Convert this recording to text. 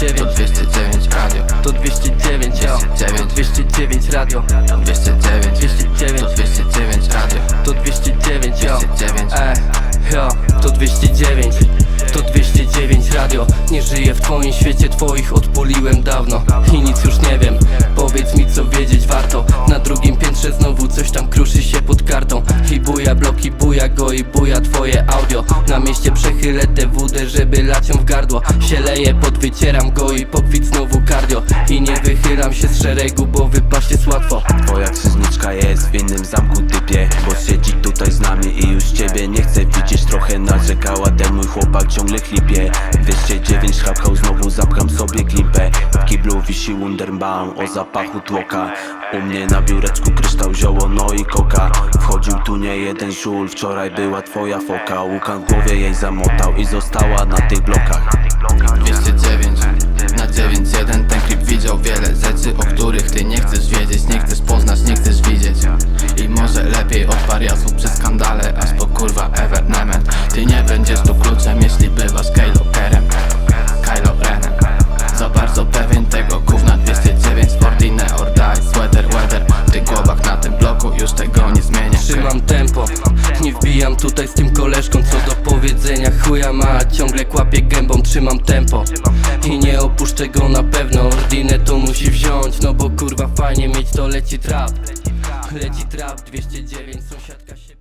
209 To 209 radio. To 209 yo 209 209 radio. To 209 209 To 209 radio. To 209 yo 209 Ej, yo, to 209 To 209 radio. Nie żyję w twoim świecie, twoich odpoliłem dawno. I nic już nie wiem. Powiedz go i buja twoje audio. Na mieście przechylę te wódę, żeby lacią w gardło. Się leję, podwycieram go i pokwit znowu cardio I nie wychylam się z szeregu, bo wypaść jest łatwo. Twoja księżniczka jest w innym zamku typie. Bo siedzi tutaj z nami i już ciebie nie chce widzieć. Trochę narzekała, ten mój chłopak ciągle chlipie. 209 chrapkał, znowu zapcham sobie klipę. W kiblu wisi Wunderbaum o zapachu tłoka. U mnie na biureczku kryształ, zioło, no i koka tu nie jeden żul, wczoraj była twoja foka. Łukan głowie jej zamotał i została na tych blokach. 209 na 91 Ten klip widział wiele rzeczy, o których ty nie chcesz wiedzieć. Nie chcesz poznać, nie chcesz widzieć. I może lepiej od wariatów przez skandale Aż po kurwa evenement Ty nie będziesz tu kluczem, jeśli bywasz Kylo Trzymam tempo, nie wbijam tutaj z tym koleżką co do powiedzenia Chuja ma, ciągle kłapię gębą, trzymam tempo. I nie opuszczę go na pewno, ordinę to musi wziąć No bo kurwa fajnie mieć to leci trap. Leci trap 209, sąsiadka się